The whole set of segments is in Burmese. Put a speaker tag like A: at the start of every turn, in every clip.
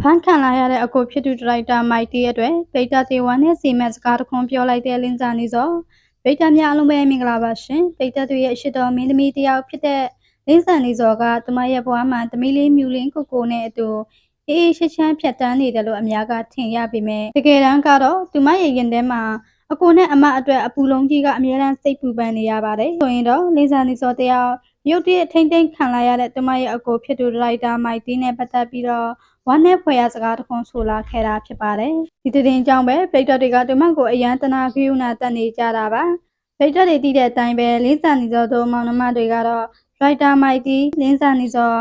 A: ဖမ်းခံလာရတဲ့အကိုဖြစ်သူဒရိုက်တာမိုက်တီအတွက်ဗိတ်တာတေဝါနဲ့စီမက်စကားတခွန်ပြောလိုက်တဲ့လင်းစာနေစောဗိတ်တာများအလုံးပဲမင်္ဂလာပါရှင်ဗိတ်တာတွေရဲ့အရှိတော်မင်းသမီးတယောက်ဖြစ်တဲ့လင်းစာနေစောကသူမရဲ့ဘဝမှာသမီးလေးမြူလင်းကိုကိုနဲ့အတူအေးအေးရှမ်းရှမ်းဖြတ်တန်းနေတယ်လို့အများကထင်ရပေမဲ့တကယ်တမ်းကတော့သူမရဲ့ရင်ထဲမှာအကိုနဲ့အမအတွက်အပူလုံးကြီးကအများအားစိတ်ပူပန်နေရပါတယ်ဆိုရင်တော့လင်းစာနေစောတယောက်ရုတ်တရက်ထိမ့်သိမ့်ခံလိုက်ရတဲ့သူမရဲ့အကိုဖြစ်သူဒရိုက်တာမိုက်တီနဲ့ပတ်သက်ပြီးတော့ ဝမ်းနဲ့ဖွယ်ရစကားတခွန်းဆိုလာခဲ့တာဖြစ်ပါတယ်။ဒီတည်င်းကြောင့်ပဲပိတ်တော်တွေကဒီမတ်ကိုအရန်တနာဂယုဏတက်နေကြတာပါ။ပိတ်တော်တွေတည်တဲ့အတိုင်းပဲလင်းစာနေစောတို့မောင်နှမတွေကတော့ရိုက်တာမိုက်တီလင်းစာနေစော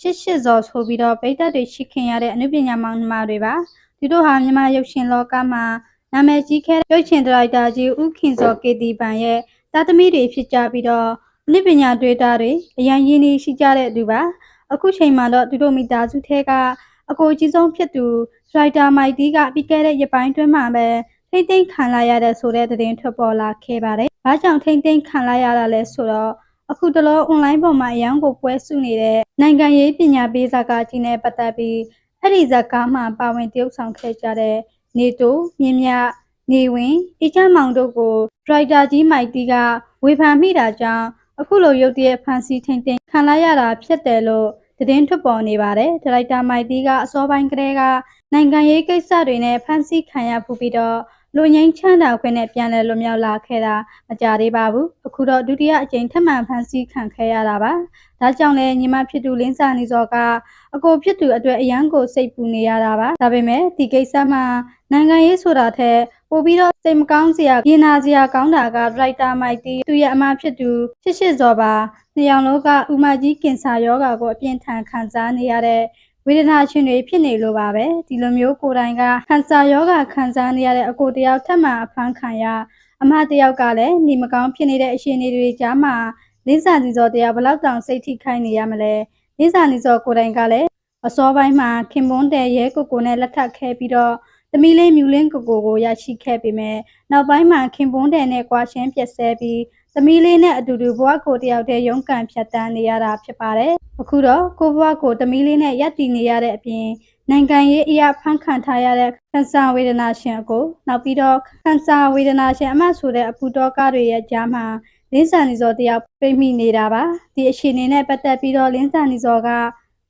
A: ရှစ်ရှစ်စောဆိုပြီးတော့ပိတ်တော်တွေရှိခင်ရတဲ့အနုပညာမောင်နှမတွေပါ။ဒီတို့ဟာမြန်မာရုပ်ရှင်လောကမှာနာမည်ကြီးခဲ့တဲ့ရုပ်ရှင်ဒါရိုက်တာကြီးဦးခင်စောကေတီပန်ရဲ့တာသမီတွေဖြစ်ကြပြီးတော့အနုပညာတွေ့တာတွေအရန်ရင်းနှီးရှိကြတဲ့သူပါ။အခုချိန်မှာတော့သူတို့မိသားစုထဲက အကိုကြီးဆုံးဖြစ်သူရိုက်တာမိုက်တီကပြီးခဲ့တဲ့ရပိုင်းတွင်းမှာပဲထိမ့်သိမ့်ခံလိုက်ရတဲ့ဆိုတဲ့သတင်းထွက်ပေါ်လာခဲ့ပါတယ်။ဘာကြောင့်ထိမ့်သိမ့်ခံလိုက်ရတာလဲဆိုတော့အခုတလော online ပေါ်မှာအရန်ကိုပွဲစုနေတဲ့နိုင်ငံရေးပညာပေးဇာကာကြီးနဲ့ပတ်သက်ပြီးအဲ့ဒီဇာကာမှာပါဝင်တရုပ်ဆောင်ခဲ့ကြတဲ့နေတိုမြင်းမြနေဝင်အချမ်းမောင်တို့ကိုဒရိုက်တာကြီးမိုက်တီကဝေဖန်မိတာကြောင့်အခုလိုရုတ်တရက်ဖန်စီထိမ့်သိမ့်ခံလိုက်ရတာဖြစ်တယ်လို့ သတင်းထွက်ပေါ်နေပါတယ်။ဒါရိုက်တာမိုက်တီကအစောပိုင်းကတည်းကနိုင်ငံရေးကိစ္စတွေနဲ့ဖမ်းဆီးခံရဖူးပြီးတော့လူငင်းချမ်းသာခွင့်နဲ့ပြန်လည်လွတ်မြောက်လာခဲ့တာမကြသေးပါဘူး။အခုတော့ဒုတိယအကြိမ်ထပ်မံဖမ်းဆီးခံခဲ့ရတာပါ။ဒါကြောင့်လည်းညီမဖြစ်သူလင်းစာနေစောကအကိုဖြစ်သူအတွက်အရန်ကိုစိတ်ပူနေရတာပါ။ဒါပေမဲ့ဒီကိစ္စမှာနိုင်ငံရေးဆိုတာထက် ပိုပြီးတော့စိတ်မကောင်းစရာပြင်နာစရာကောင်းတာကဒရိုက်တာမိုက်တီသူရဲ့အမဖြစ်သူရှစ်ရှစ်စောပါနှစ်ယောက်လုံးကဥမာကြီးကင်ဆာယောဂါကိုအပြင်းထန်ခံစားနေရတဲ့ဝေဒနာရှင်တွေဖြစ်နေလို့ပါပဲဒီလိုမျိုးကိုယ်တိုင်ကကန်ဆာယောဂါခံစားနေရတဲ့အကိုတယောက်ထပ်မံအဖမ်းခံရအမတယောက်ကလည်းနေမကောင်းဖြစ်နေတဲ့အခြေအနေတွေကြားမှာလင်းစာစီစောတယောက်ဘလောက်တောင်စိတ်ထိခိုက်နေရမလဲလင်းစာနေစောကိုယ်တိုင်ကလည်းအစောပိုင်းမှာခင်ပွန်းတဲ့ရဲကိုကိုနဲ့လက်ထပ်ခဲ့ပြီးတော့ သမီးလေးမြူလင်းကိုကိုကိုရရှိခဲ့ပေမဲ့နောက်ပိုင်းမှာခင်ပွန်းတဲ့နဲ့ကွာရှင်းပြက်ဆဲပြီးသမီးလေးနဲ့အတူတူဘဝကိုတယောက်တည်းရုန်းကန်ဖြတ်တန်းနေရတာဖြစ်ပါတယ်။အခုတော့ကိုဘဝကိုသမီးလေးနဲ့ရပ်တည်နေရတဲ့အပြင်နိုင်ငံရေးအရာဖန်ခံထားရတဲ့ကန်ဆာဝေဒနာရှင်အကိုနောက်ပြီးတော့ကန်ဆာဝေဒနာရှင်အမတ်ဆိုတဲ့အပူတော်ကားတွေရဲ့ကြားမှာလင်းစာနေစောတယောက်ပြိမိနေတာပါ။ဒီအခြေအနေနဲ့ပတ်သက်ပြီးတော့လင်းစာနေစောက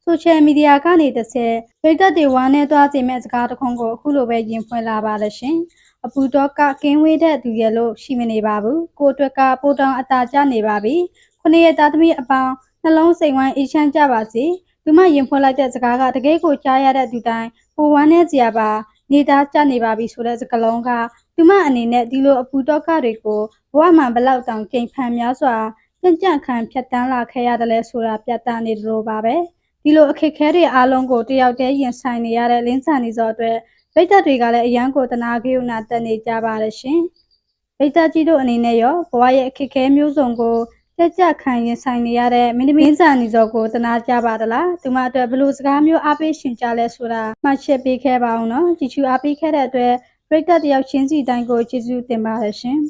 A: ဆိုရှယ်မီဒီယာကနေတစ်ဆက်ဗိတ်သက်တွေဝါနဲ့သွားစေမဲ့စကားတစ်ခုကိုအခုလိုပဲရင်ဖွင့်လာပါလို့ရှင်။အပူတော့ကကင်းဝေးတဲ့သူရဲ့လို့ရှိမနေပါဘူး။ကိုအတွက်ကပိုတောင်အတာကျနေပါပြီ။ခုနှစ်ရက်သားသမီးအပေါင်းနှလုံးစိမ်ဝမ်းအေးချမ်းကြပါစေ။သူမရင်ဖွင့်လိုက်တဲ့စကားကတကယ်ကိုကြားရတဲ့သူတိုင်းပိုဝမ်းနဲ့စရာပါနေသားကျနေပါပြီဆိုတဲ့စကားလုံးကသူမအနေနဲ့ဒီလိုအပူတော့ကတွေကိုဘဝမှာဘလောက်တောင်ကြိမ်ဖန်များစွာကြံ့ကြံ့ခံဖြတ်တန်းလာခဲ့ရတယ်လဲဆိုတာပြသနေတယ်လို့ပါပဲ။ ဒီလိုအခက်ခဲတွေအားလုံးကိုတယောက်တည်းရင်ဆိုင်နေရတဲ့လင်းဆန်နေသောအတွက်ဗိတ္တတွေကလည်းအယံကိုတနာကိယုဏတက်နေကြပါရဲ့ရှင်ဗိတ္တကြီးတို့အနေနဲ့ရောဘဝရဲ့အခက်ခဲမျိုးစုံကိုကြက်ကြခံရင်ဆိုင်နေရတဲ့မင်းသမီးဆန်နေသောကိုတနာကြပါသလားသူမအတွက်ဘလို့စကားမျိုးအားပေးရှင်ကြလဲဆိုတာမှတ်ချက်ပေးခဲ့ပါအောင်နော်ကြည်ချူအားပေးခဲ့တဲ့အတွက်ဗိတ္တတယောက်ချင်းစီတိုင်းကိုကျေးဇူးတင်ပါရဲ့ရှင်။